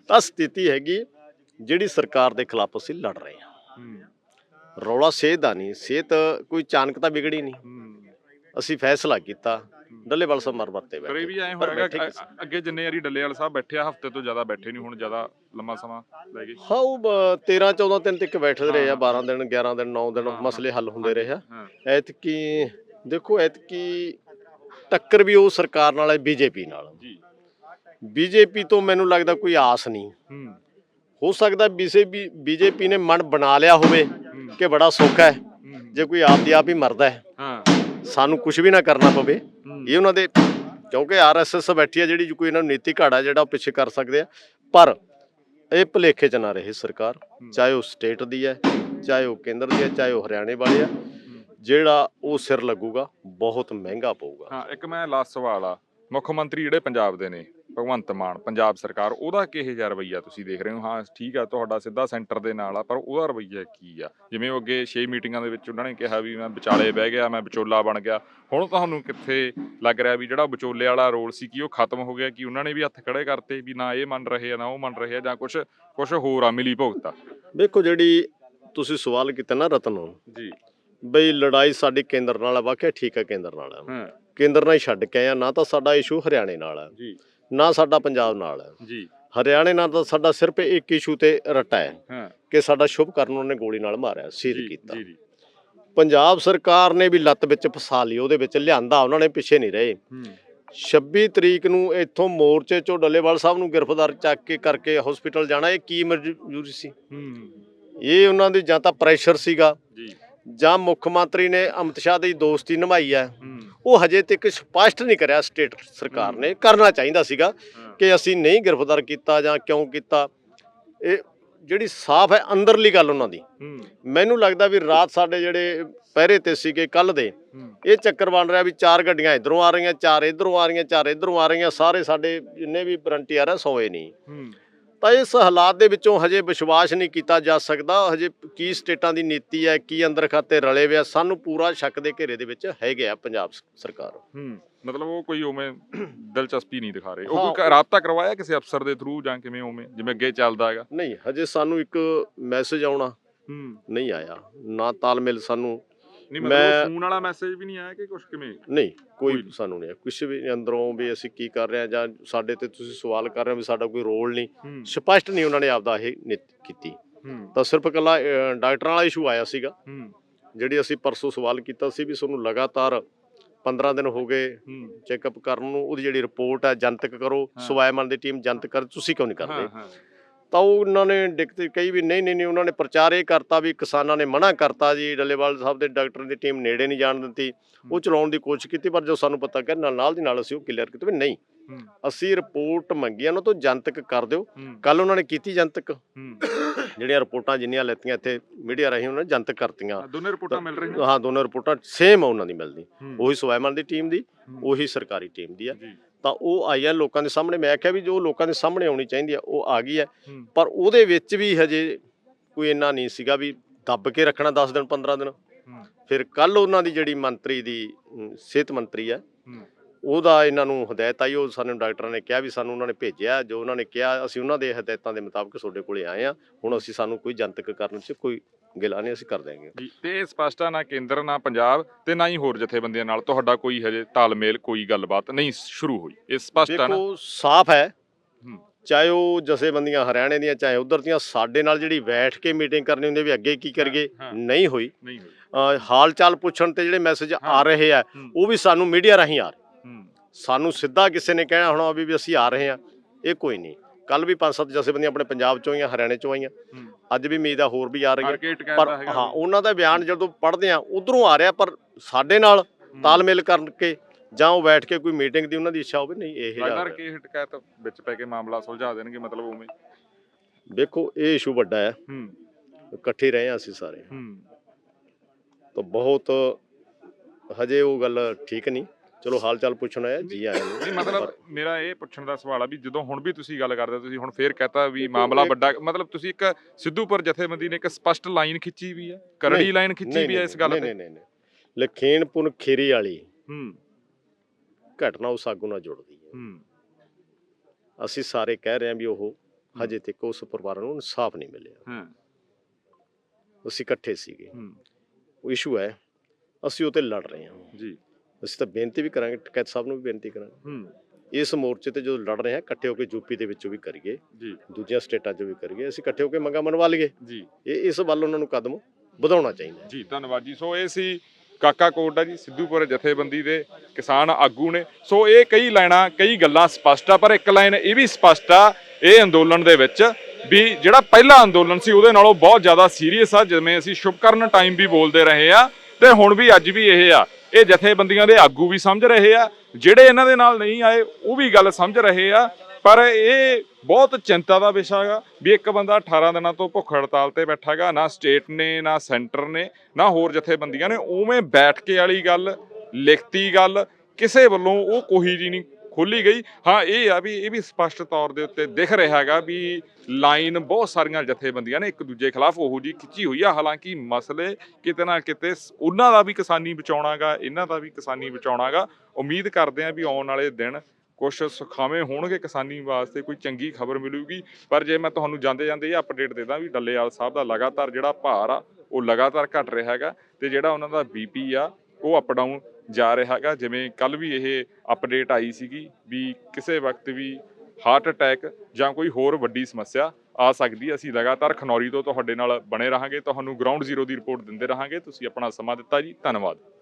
ਤਾਂ ਸਥਿਤੀ ਹੈਗੀ ਜਿਹੜੀ ਸਰਕਾਰ ਦੇ ਖਿਲਾਫ ਅਸੀਂ ਲੜ ਰਹੇ ਹਾਂ। ਰੌਲਾ ਸਿਹਤ ਦਾ ਨਹੀਂ ਸਿਹਤ ਕੋਈ ਅਚਾਨਕ ਤਾਂ ਵਿਗੜੀ ਨਹੀਂ। ਅਸੀਂ ਫੈਸਲਾ ਕੀਤਾ ਡੱਲੇਵਾਲ ਸਾਹਿਬ ਮਰ ਵਰਤੇ ਪਰ ਇਹ ਵੀ ਐ ਪਰ ਹੋਏਗਾ ਬੈਠੇ ਕਿ ਅੱਗੇ ਜਿੰਨੇ ਵਾਰੀ ਡੱਲੇਵਾਲ ਸਾਹਿਬ ਬੈਠੇ ਆ ਹਫ਼ਤੇ ਤੋਂ ਜ਼ਿਆਦਾ ਬੈਠੇ ਨਹੀਂ ਹੁਣ ਜ਼ਿਆਦਾ ਲੰਮਾ ਸਮਾਂ ਲੈ ਗਏ। ਹਾਂ ਉਹ ਬ- 13 14 ਦਿਨ ਤੱਕ ਬੈਠਦੇ ਰਹੇ ਆ ਹਾਂ। 12 ਦਿਨ 11 ਦਿਨ 9 ਦਿਨ ਮਸਲੇ ਹੱਲ ਹੁੰਦੇ ਰਹੇ ਆ। ਐਤਕੀ ਦੇਖੋ ਐਤਕੀ ਟੱਕਰ ਵੀ ਉਹ ਸਰਕਾਰ ਨਾਲ ਹੈ ਬੀਜੇਪੀ ਨਾਲ। ਜੀ। ਬੀਜੇਪੀ ਤੋਂ ਮੈਨੂੰ ਲੱਗਦਾ ਕੋਈ ਆਸ ਨਹੀਂ। ਹੂੰ। ਹੋ ਸਕਦਾ ਬੀਜੇਪੀ ਬੀਜੇਪੀ ਨੇ ਮਨ ਬਣਾ ਲਿਆ ਹੋਵੇ ਕਿ ਬੜਾ ਸੁੱਖ ਹੈ। ਜੇ ਕੋਈ ਆਪ ਦੀ ਆਪ ਹੀ ਮਰਦਾ ਹੈ। ਹਾਂ। ਸਾਨੂੰ ਕੁਝ ਵੀ ਨਾ ਕਰਨਾ ਪਵੇ। ਇਹ ਉਹਨਾਂ ਦੇ ਕਿਉਂਕਿ ਆਰਐਸਐਸ ਬੈਠੀ ਹੈ ਜਿਹੜੀ ਕੋਈ ਇਹਨਾਂ ਨੂੰ ਨੀਤੀ ਘਾੜਾ ਜਿਹੜਾ ਉਹ ਪਿੱਛੇ ਕਰ ਸਕਦੇ ਆ। ਪਰ ਇਹ ਭੁਲੇਖੇ ਚ ਨਾ ਰਹੇ ਸਰਕਾਰ ਚਾਹੇ ਉਹ ਸਟੇਟ ਦੀ ਹੈ ਚਾਹੇ ਉਹ ਕੇਂਦਰ ਦੀ ਹੈ ਚਾਹੇ ਉਹ ਹਰਿਆਣੇ ਵਾਲੀ ਹੈ। ਜਿਹੜਾ ਉਹ ਸਿਰ ਲੱਗੂਗਾ ਬਹੁਤ ਮਹਿੰਗਾ ਪਊਗਾ। ਹਾਂ ਇੱਕ ਮੈਂ ਲਾਸਟ ਸਵਾਲ ਆ। ਮੁੱਖ ਮੰਤਰੀ ਜਿਹੜੇ ਪੰਜਾਬ ਦੇ ਨੇ ਭਗਵੰਤ ਮਾਨ ਪੰਜਾਬ ਸਰਕਾਰ ਉਹਦਾ ਕਿਹੋ ਜਿਹਾ ਰਵਈਆ ਤੁਸੀਂ ਦੇਖ ਰਹੇ ਹੋ? ਹਾਂ ਠੀਕ ਆ ਤੁਹਾਡਾ ਸਿੱਧਾ ਸੈਂਟਰ ਦੇ ਨਾਲ ਆ ਪਰ ਉਹਦਾ ਰਵਈਆ ਕੀ ਆ? ਜਿਵੇਂ ਉਹ ਅੱਗੇ 6 ਮੀਟਿੰਗਾਂ ਦੇ ਵਿੱਚ ਉਹਨਾਂ ਨੇ ਕਿਹਾ ਵੀ ਮੈਂ ਵਿਚਾਲੇ ਬਹਿ ਗਿਆ ਮੈਂ ਵਿਚੋਲਾ ਬਣ ਗਿਆ। ਹੁਣ ਤੁਹਾਨੂੰ ਕਿੱਥੇ ਲੱਗ ਰਿਹਾ ਵੀ ਜਿਹੜਾ ਵਿਚੋਲੇ ਵਾਲਾ ਰੋਲ ਸੀ ਕੀ ਉਹ ਖਤਮ ਹੋ ਗਿਆ? ਕਿ ਉਹਨਾਂ ਨੇ ਵੀ ਹੱਥ ਖੜੇ ਕਰਤੇ ਵੀ ਨਾ ਇਹ ਮੰਨ ਰਹੇ ਆ ਨਾ ਉਹ ਮੰਨ ਰਹੇ ਆ ਜਾਂ ਕੁਝ ਕੁਝ ਹੋਰ ਆ ਮਿਲੀ ਭੁਗਤਾ? ਵੇਖੋ ਜਿਹੜੀ ਤੁਸੀਂ ਸਵਾਲ ਕੀਤਾ ਨਾ ਰਤਨ ਨੂੰ ਜੀ। ਬਈ ਲੜਾਈ ਸਾਡੀ ਕੇਂਦਰ ਨਾਲ ਹੈ ਵਾਕਿਆ ਠੀਕ ਹੈ ਕੇਂਦਰ ਨਾਲ। ਹਾਂ। ਕੇਂਦਰ ਨਾਲ ਹੀ ਛੱਡ ਕੇ ਆਇਆ ਨਾ ਤਾਂ ਸਾਡਾ ਇਸ਼ੂ ਹਰਿਆਣੇ ਨਾਲ ਹੈ ਜੀ। ਨਾ ਸਾਡਾ ਪੰਜਾਬ ਨਾਲ ਹੈ। ਜੀ। ਹਰਿਆਣੇ ਨਾਲ ਤਾਂ ਸਾਡਾ ਸਿਰਫ ਇੱਕ ਇਸ਼ੂ ਤੇ ਰੱਟਾ ਹੈ ਕਿ ਸਾਡਾ ਸ਼ੁਭ ਕਰਨ ਉਹਨੇ ਗੋਲੀ ਨਾਲ ਮਾਰਿਆ ਸ਼ਹੀਦ ਕੀਤਾ। ਜੀ ਜੀ। ਪੰਜਾਬ ਸਰਕਾਰ ਨੇ ਵੀ ਲੱਤ ਵਿੱਚ ਫਸਾ ਲਈ ਉਹਦੇ ਵਿੱਚ ਲਿਆਂਦਾ ਉਹਨਾਂ ਨੇ ਪਿੱਛੇ ਨਹੀਂ ਰਹੇ। ਹੂੰ। 26 ਤਰੀਕ ਨੂੰ ਇੱਥੋਂ ਮੋਰਚੇ ਚੋਂ ਡੱਲੇਵਾਲ ਸਾਹਿਬ ਨੂੰ ਗ੍ਰਿਫਤਾਰ ਚੱਕ ਕੇ ਕਰਕੇ ਹਸਪੀਟਲ ਜਾਣਾ ਇਹ ਕੀ ਮਜਬੂਰੀ ਸੀ? ਇਹ ਉਹਨਾਂ ਦੀ ਜਾਂ ਤਾਂ ਪ੍ਰੈਸ਼ਰ ਸੀਗਾ ਜੀ ਮੁੱਖ ਮੰਤਰੀ ਨੇ ਅਮਿਤ ਸ਼ਾਹ ਦੀ ਦੋਸਤੀ ਨਿਭਾਈ ਹੂੰ। ਉਹ ਹਜੇ ਤੱਕ ਸਪਸ਼ਟ ਨਹੀਂ ਕਰਿਆ ਸਟੇਟ ਸਰਕਾਰ ਨੇ। ਕਰਨਾ ਚਾਹੀਦਾ ਸੀਗਾ ਕਿ ਅਸੀਂ ਨਹੀਂ ਗ੍ਰਿਫਤਾਰ ਕੀਤਾ ਜਾਂ ਕਿਉਂ ਕੀਤਾ। ਇਹ ਜਿਹੜੀ ਸਾਫ਼ ਹੈ ਅੰਦਰਲੀ ਗੱਲ ਉਹਨਾਂ ਦੀ। ਮੈਨੂੰ ਲੱਗਦਾ ਵੀ ਰਾਤ ਸਾਡੇ ਜਿਹੜੇ ਪਹਿਰੇ ਤੇ ਸੀਗੇ ਕੱਲ ਦੇ ਇਹ ਚੱਕਰ ਬਣ ਰਿਹਾ ਵੀ ਚਾਰ ਗੱਡੀਆਂ ਇਧਰੋਂ ਆ ਰਹੀਆਂ ਚਾਰ ਇਧਰੋਂ ਆ ਰਹੀਆਂ ਚਾਰ ਇਧਰੋਂ ਆ ਰਹੀਆਂ ਸਾਰੇ ਸਾਡੇ ਜਿੰਨੇ ਵੀ ਵਰੰਟੀਅਰ ਆ ਸੋਏ ਨਹੀਂ। ਤਾਂ ਇਸ ਹਾਲਾਤ ਦੇ ਵਿੱਚੋਂ ਹਜੇ ਵਿਸ਼ਵਾਸ ਨਹੀਂ ਕੀਤਾ ਜਾ ਸਕਦਾ। ਹਜੇ ਕੀ ਸਟੇਟਾਂ ਦੀ ਨੀਤੀ ਹੈ ਕੀ ਅੰਦਰ ਖਾਤੇ ਰਲੇ ਹੋਏ ਆ ਸਾਨੂੰ ਪੂਰਾ ਸ਼ੱਕ ਦੇ ਘੇਰੇ ਦੇ ਵਿੱਚ ਹੈਗੇ ਆ ਪੰਜਾਬ ਸਰਕਾਰ। ਹੂੰ ਮਤਲਬ ਉਹ ਕੋਈ ਉਵੇਂ ਦਿਲਚਸਪੀ ਨਹੀਂ ਦਿਖਾ ਰਹੇ। ਉਹ ਕੋਈ ਰਾਬਤਾ ਕਰਵਾਇਆ ਕਿਸੇ ਅਫਸਰ ਦੇ ਥਰੂ ਜਾਂ ਕਿਵੇਂ ਉਵੇਂ ਜਿਵੇਂ ਅੱਗੇ ਚੱਲਦਾ ਹੈਗਾ? ਨਹੀਂ ਹਜੇ ਸਾਨੂੰ ਇੱਕ ਮੈਸੇਜ ਆਉਣਾ। ਹੂੰ। ਨਹੀਂ ਆਇਆ। ਨਾ ਤਾਲਮੇਲ ਸਾਨੂੰ ਨਹੀਂ ਮਤਲਬ ਮੈਂ- ਫੋਨ ਵਾਲਾ ਮੈਸੇਜ ਵੀ ਨਹੀਂ ਆਇਆ ਕਿ ਕੁਝ ਕਿਵੇਂ? ਨਹੀਂ ਕੋਈ। ਸਾਨੂੰ ਨਹੀਂ ਕੁਝ ਵੀ ਅੰਦਰੋਂ ਵੀ ਅਸੀਂ ਕੀ ਕਰ ਰਹੇ ਹਾਂ ਜਾਂ ਸਾਡੇ ਤੇ ਤੁਸੀਂ ਸਵਾਲ ਕਰ ਰਹੇ ਹੋ ਵੀ ਸਾਡਾ ਕੋਈ ਰੋਲ ਨਹੀਂ। ਸਪਸ਼ਟ ਨਹੀਂ ਉਹਨਾਂ ਨੇ ਆਪਦਾ ਇਹ ਨੀਤ ਕੀਤੀ। ਤਾਂ ਸਿਰਫ ਇਕੱਲਾ ਡਾਕਟਰਾਂ ਵਾਲਾ ਇਸ਼ੂ ਆਇਆ ਸੀਗਾ। ਜਿਹੜੀ ਅਸੀਂ ਪਰਸੋਂ ਸਵਾਲ ਕੀਤਾ ਸੀ ਵੀ ਤੁਹਾਨੂੰ ਲਗਾਤਾਰ 15 ਦਿਨ ਹੋ ਗਏ ਚੈੱਕਅਪ ਕਰਨ ਨੂੰ ਉਹਦੀ ਜਿਹੜੀ ਰਿਪੋਰਟ ਹੈ ਜਨਤਕ ਕਰੋ। ਸਵਾਇਮਨ ਦੀ ਟੀਮ ਜਨਤਕ ਕਰ ਤੁਸੀਂ ਕਿਉਂ ਨਹੀਂ ਕਰਦੇ ਤਾਂ ਉਹ ਉਹਨਾਂ ਨੇ ਡਿਕਟ ਕਹੀ ਵੀ ਨਹੀਂ ਨਹੀਂ ਨਹੀਂ ਉਹਨਾਂ ਨੇ ਪ੍ਰਚਾਰ ਇਹ ਕਰਤਾ ਵੀ ਕਿਸਾਨਾਂ ਨੇ ਮਨਾ ਕਰਤਾ ਜੀ ਡੱਲੇਵਾਲ ਸਾਹਿਬ ਦੇ ਡਾਕਟਰ ਦੀ ਟੀਮ ਨੇੜੇ ਨਹੀਂ ਜਾਣ ਦਿੱਤੀ ਉਹ ਚਲਾਉਣ ਦੀ ਕੋਸ਼ਿਸ਼ ਕੀਤੀ ਪਰ ਜੋ ਸਾਨੂੰ ਪਤਾ ਕਿ ਨਾਲ ਦੀ ਨਾਲ ਅਸੀਂ ਉਹ ਕਲੀਅਰ ਕੀਤਾ ਵੀ ਨਹੀਂ। ਅਸੀਂ ਰਿਪੋਰਟ ਮੰਗੀ ਉਹਨਾਂ ਤੋਂ ਜਨਤਕ ਕਰ ਦਿਓ। ਕੱਲ ਉਹਨਾਂ ਨੇ ਕੀਤੀ ਜਨਤਕ। ਜਿਹੜੀਆਂ ਰਿਪੋਰਟਾਂ ਜਿੰਨੀਆਂ ਲੈਤੀਆਂ ਇੱਥੇ ਮੀਡੀਆ ਰਾਹੀਂ ਉਹਨਾਂ ਨੇ ਜਨਤਕ ਕਰਤੀਆਂ। ਦੋਨੇ ਰਿਪੋਰਟਾਂ ਮਿਲ ਰਹੀਆਂ? ਹਾਂ ਦੋਨੋਂ ਰਿਪੋਰਟਾਂ ਸੇਮ ਆ ਉਹਨਾਂ ਦੀ ਮਿਲਦੀ। ਉਹੀ ਸਵਾਇਮਨ ਦੀ ਟੀਮ ਦੀ। ਉਹੀ ਸਰਕਾਰੀ ਟੀਮ ਦੀ ਆ। ਤਾਂ ਉਹ ਆਈ ਆ ਲੋਕਾਂ ਦੇ ਸਾਹਮਣੇ। ਮੈਂ ਆਖਿਆ ਵੀ ਜੋ ਲੋਕਾਂ ਦੇ ਸਾਹਮਣੇ ਆਉਣੀ ਚਾਹੀਦੀ ਆ ਉਹ ਆ ਗਈ ਆ। ਹੂੰ। ਪਰ ਉਹਦੇ ਵਿੱਚ ਵੀ ਹਜੇ ਕੋਈ ਇੰਨਾ ਨਹੀਂ ਸੀਗਾ ਵੀ ਦੱਬ ਕੇ ਰੱਖਣਾ 10 ਦਿਨ 15 ਦਿਨ। ਫਿਰ ਕੱਲ ਉਹਨਾਂ ਦੀ ਜਿਹੜੀ ਮੰਤਰੀ ਦੀ ਅਮ, ਸਿਹਤ ਮੰਤਰੀ ਆ ਹੂੰ। ਉਹਦਾ ਇਹਨਾਂ ਨੂੰ ਹਦਾਇਤ ਆਈ। ਉਹ ਸਾਨੂੰ ਡਾਕਟਰਾਂ ਨੇ ਕਿਹਾ ਵੀ ਸਾਨੂੰ ਉਹਨਾਂ ਨੇ ਭੇਜਿਆ। ਜੋ ਉਹਨਾਂ ਨੇ ਕਿਹਾ ਅਸੀਂ ਉਹਨਾਂ ਦੇ ਹਦਾਇਤਾਂ ਦੇ ਮੁਤਾਬਕ ਤੁਹਾਡੇ ਕੋਲੇ ਆਏ ਆ। ਹੁਣ ਅਸੀਂ ਸਾਨੂੰ ਕੋਈ ਜਨਤਕ ਕਰਨ 'ਚ ਕੋਈ ਗਿਲਾ ਨਹੀਂ ਅਸੀਂ ਕਰ ਦਿਆਂਗੇ ਜੀ ਤੇ ਇਹ ਸਪਸ਼ਟ ਆ ਨਾ ਕੇਂਦਰ ਨਾ ਪੰਜਾਬ ਤੇ ਨਾ ਹੀ ਹੋਰ ਜਥੇਬੰਦੀਆਂ ਨਾਲ ਤੁਹਾਡਾ ਕੋਈ ਹਜੇ ਤਾਲਮੇਲ ਕੋਈ ਗੱਲਬਾਤ ਨਹੀਂ ਸ਼ੁਰੂ ਹੋਈ। ਇਹ ਸਪਸ਼ਟ ਆ ਨਾ? ਦੇਖੋ ਸਾਫ਼ ਹੈ। ਚਾਹੇ ਉਹ ਜਥੇਬੰਦੀਆਂ ਹਰਿਆਣੇ ਦੀਆਂ ਚਾਹੇ ਉਧਰ ਦੀਆਂ ਸਾਡੇ ਨਾਲ ਜਿਹੜੀ ਬੈਠ ਕੇ ਮੀਟਿੰਗ ਕਰਨੀ ਹੁੰਦੀ ਵੀ ਅੱਗੇ ਕੀ ਕਰੀਏ। ਨਹੀਂ ਹੋਈ। ਨਹੀਂ ਹੋਈ। ਅਹ ਹਾਲ ਚਾਲ ਪੁੱਛਣ ਤੇ ਜਿਹੜੇ ਮੈਸੇਜ ਆ। ਰਹੇ ਆ ਉਹ ਵੀ ਸਾਨੂੰ ਮੀਡੀਆ ਰਾਹੀਂ ਆ ਰਹੇ। ਸਾਨੂੰ ਸਿੱਧਾ ਕਿਸੇ ਨੇ ਕਹਿਣਾ ਹੋਣਾ ਵੀ ਵੀ ਅਸੀਂ ਆ ਰਹੇ ਹਾਂ। ਇਹ ਕੋਈ ਨਹੀਂ। ਕੱਲ ਵੀ ਪੰਜ ਸੱਤ ਜਥੇਬੰਦੀਆਂ ਆਪਣੇ ਪੰਜਾਬ ਚੋਂ ਆਈਆਂ ਹਰਿਆਣੇ ਚੋਂ ਆਈਆਂ। ਅੱਜ ਵੀ ਉਮੀਦ ਆ ਹੋਰ ਵੀ ਆ ਰਹੀਆਂ। ਪਰ ਹਾਂ ਉਹਨਾਂ ਦਾ ਬਿਆਨ ਜਦੋਂ ਪੜ੍ਹਦੇ ਆ ਉਧਰੋਂ ਆ ਰਿਹਾ ਪਰ ਸਾਡੇ ਨਾਲ। ਤਾਲਮੇਲ ਕਰਕੇ ਜਾਂ ਉਹ ਬੈਠ ਕੇ ਕੋਈ ਮੀਟਿੰਗ ਦੀ ਉਹਨਾਂ ਦੀ ਇੱਛਾ ਹੋਵੇ ਨਹੀਂ ਇਹ ਲੱਗਦਾ ਜਾ ਕਿ ਇਹ ਟਕੈਤ ਵਿੱਚ ਪੈ ਕੇ ਮਾਮਲਾ ਸੁਲਝਾ ਦੇਣਗੇ ਮਤਲਬ ਉਵੇਂ। ਦੇਖੋ ਇਹ ਇਸ਼ੂ ਵੱਡਾ ਹੈ। ਹੂੰ। ਇਕੱਠੇ ਰਹੇ ਹਾਂ ਅਸੀਂ ਸਾਰੇ। ਹੂੰ। ਤਾਂ ਬਹੁਤ ਹਜੇ ਉਹ ਗੱਲ ਠੀਕ ਨਹੀਂ। ਚਲੋ ਹਾਲ ਚਾਲ ਪੁੱਛਣ ਆਇਆ ਜੀ ਆਇਆਂ ਨੂੰ। ਨਹੀਂ ਮਤਲਬ ਮੇਰਾ ਇਹ ਪੁੱਛਣ ਦਾ ਸਵਾਲ ਆ ਵੀ ਜਦੋਂ ਹੁਣ ਵੀ ਤੁਸੀਂ ਗੱਲ ਕਰਦੇ ਹੋ, ਤੁਸੀਂ ਹੁਣ ਫੇਰ ਕਹਤਾ ਵੀ ਮਾਮਲਾ ਵੱਡਾ ਮਤਲਬ ਤੁਸੀਂ ਇੱਕ ਸਿੱਧੂਪੁਰ ਜਥੇਬੰਦੀ ਨੇ ਇੱਕ ਸਪਸ਼ਟ ਲਾਈਨ ਖਿੱਚੀ ਵੀ ਆ ਕਰੜੀ ਨਹੀਂ, ਲਾਈਨ ਖਿੱਚੀ ਨਹੀਂ, ਵੀ ਆ ਇਸ ਗੱਲ ਨਹੀਂ, ਤੇ? ਨਹੀਂ ਨਹੀਂ ਨਹੀਂ। ਲਖੀਣਪੁਰ ਖੀਰੀ ਵਾਲੀ ਹੂੰ। ਘਟਨਾ ਉਸ ਆਗੂ ਨਾਲ ਜੁੜਦੀ ਹੈ। ਹੂੰ। ਅਸੀਂ ਸਾਰੇ ਕਹਿ ਰਹੇ ਹਾਂ ਵੀ ਉਹ ਹਜੇ ਤੱਕ ਉਸ ਪਰਿਵਾਰ ਨੂੰ ਇਨਸਾਫ ਨਹੀਂ ਮਿਲਿਆ। ਹਾਂ। ਅਸੀਂ ਇਕੱਠੇ ਸੀਗੇ। ਹੂੰ। ਉਹ ਇਸ਼ੂ ਹੈ ਅਸੀਂ ਉਹ ਤੇ ਲੜ ਰਹੇ ਹਾਂ। ਜੀ। ਅਸੀਂ ਤਾਂ ਬੇਨਤੀ ਵੀ ਕਰਾਂਗੇ ਟਕੈਤ ਸਾਹਿਬ ਨੂੰ ਵੀ ਬੇਨਤੀ ਕਰਾਂਗੇ। ਹੂੰ। ਇਸ ਮੋਰਚੇ ਤੇ ਜਦੋਂ ਲੜ ਰਹੇ ਹਾਂ ਇਕੱਠੇ ਹੋ ਕੇ ਯੂਪੀ ਦੇ ਵਿੱਚੋਂ ਵੀ ਕਰੀਏ ਜੀ। ਦੂਜੀਆਂ ਸਟੇਟਾਂ 'ਚੋਂ ਵੀ ਕਰੀਏ ਅਸੀਂ ਇਕੱਠੇ ਹੋ ਕੇ ਮੰਗਾਂ ਮਨਵਾ ਲਈਏ। ਜੀ। ਇਹ ਇਸ ਵੱਲ ਉਹਨਾਂ ਨੂੰ ਕਦਮ ਵਧਾਉਣਾ ਚਾਹੀਦਾ ਜੀ ਧੰਨਵਾਦ ਜੀ। ਸੋ ਇਹ ਸੀ ਕਾਕਾ ਕੋਟਾ ਜੀ ਸਿੱਧੂਪੁਰ ਜਥੇਬੰਦੀ ਦੇ ਕਿਸਾਨ ਆਗੂ ਨੇ। ਸੋ ਇਹ ਕਈ ਲਾਈਨਾਂ ਕਈ ਗੱਲਾਂ ਸਪਸ਼ਟ ਆ ਪਰ ਇੱਕ ਲਾਈਨ ਇਹ ਵੀ ਸਪਸ਼ਟ ਆ ਇਹ ਅੰਦੋਲਨ ਦੇ ਵਿੱਚ ਵੀ ਜਿਹੜਾ ਪਹਿਲਾ ਅੰਦੋਲਨ ਸੀ ਉਹਦੇ ਨਾਲੋਂ ਬਹੁਤ ਜ਼ਿਆਦਾ ਸੀਰੀਅਸ ਆ। ਜਿਵੇਂ ਅਸੀਂ ਸ਼ੁਭਕਰਨ ਟਾਈਮ ਵੀ ਬੋਲਦੇ ਰਹੇ ਆ ਤੇ ਹੁਣ ਵੀ ਅੱਜ ਵੀ ਇਹ ਆ। ਇਹ ਜਥੇਬੰਦੀਆਂ ਦੇ ਆਗੂ ਵੀ ਸਮਝ ਰਹੇ ਆ, ਜਿਹੜੇ ਇਹਨਾਂ ਦੇ ਨਾਲ ਨਹੀਂ ਆਏ, ਉਹ ਵੀ ਗੱਲ ਸਮਝ ਰਹੇ ਆ। ਪਰ ਇਹ ਬਹੁਤ ਚਿੰਤਾ ਦਾ ਵਿਸ਼ਾ ਹੈਗਾ ਵੀ ਇੱਕ ਬੰਦਾ 18 ਦਿਨਾਂ ਤੋਂ ਭੁੱਖ ਹੜਤਾਲ ਤੇ ਬੈਠਾ ਹੈਗਾ, ਨਾ ਸਟੇਟ ਨੇ, ਨਾ ਸੈਂਟਰ ਨੇ, ਨਾ ਹੋਰ ਜਥੇਬੰਦੀਆਂ ਨੇ, ਉਵੇਂ ਬੈਠ ਕੇ ਵਾਲੀ ਗੱਲ, ਲਿਖਤੀ ਗੱਲ, ਕਿਸੇ ਵੱਲੋਂ ਉਹ ਕੋਈ ਜੀ ਨਹੀਂ ਖੋਲੀ ਗਈ। ਹਾਂ, ਇਹ ਆ ਵੀ, ਇਹ ਵੀ ਸਪਸ਼ਟ ਤੌਰ ਦੇ ਉੱਤੇ ਦਿਖ ਰਿਹਾ ਹੈਗਾ ਵੀ ਲਾਈਨ ਬਹੁਤ ਸਾਰੀਆਂ ਜਥੇਬੰਦੀਆਂ ਨੇ ਇੱਕ ਦੂਜੇ ਖਿਲਾਫ ਉਹੋ ਜੀ ਖਿੱਚੀ ਹੋਈ ਆ। ਹਾਲਾਂਕਿ ਮਸਲੇ ਕਿਤੇ ਨਾ ਕਿਤੇ ਉਹਨਾਂ ਦਾ ਵੀ ਕਿਸਾਨੀ ਬਚਾਉਣਾਗਾ, ਇਹਨਾਂ ਦਾ ਵੀ ਕਿਸਾਨੀ ਬਚਾਉਣਾਗਾ। ਉਮੀਦ ਕਰਦੇ ਆ ਵੀ ਆਉਣ ਵਾਲੇ ਦਿਨ ਕੁਝ ਸੁਖਾਵੇਂ ਹੋਣਗੇ ਕਿਸਾਨੀ ਵਾਸਤੇ, ਕੋਈ ਚੰਗੀ ਖਬਰ ਮਿਲੂਗੀ। ਪਰ ਜੇ ਮੈਂ ਤੁਹਾਨੂੰ ਜਾਂਦੇ ਜਾਂਦੇ ਇਹ ਅਪਡੇਟ ਦੇ ਦਾਂ ਵੀ ਡੱਲੇਵਾਲ ਸਾਹਿਬ ਦਾ ਲਗਾਤਾਰ ਜਿਹੜਾ ਭਾਰ ਆ, ਉਹ ਲਗਾਤਾਰ ਘਟ ਰਿਹਾ ਹੈਗਾ ਤੇ ਜਿਹੜਾ ਉਹਨਾਂ ਦਾ ਬੀਪੀ ਆ, ਉਹ ਅਪ ਡਾਊਨ ਜਾ ਰਿਹਾ ਹੈਗਾ। ਜਿਵੇਂ ਕੱਲ ਵੀ ਇਹ ਅਪਡੇਟ ਆਈ ਸੀਗੀ ਵੀ ਕਿਸੇ ਵਕਤ ਵੀ ਹਾਰਟ ਅਟੈਕ ਜਾਂ ਕੋਈ ਹੋਰ ਵੱਡੀ ਸਮੱਸਿਆ ਆ ਸਕਦੀ ਅਸੀਂ ਲਗਾਤਾਰ ਖਨੌਰੀ ਤੋਂ ਤੁਹਾਡੇ ਨਾਲ ਬਣੇ ਰਹਾਂਗੇ। ਤੁਹਾਨੂੰ ਗਰਾਊਂਡ ਜ਼ੀਰੋ ਦੀ ਰਿਪੋਰਟ ਦਿੰਦੇ ਰਹਾਂਗੇ। ਤੁਸੀਂ ਆਪਣਾ ਸਮਾਂ ਦਿੱਤਾ ਜੀ। ਧੰਨਵਾਦ।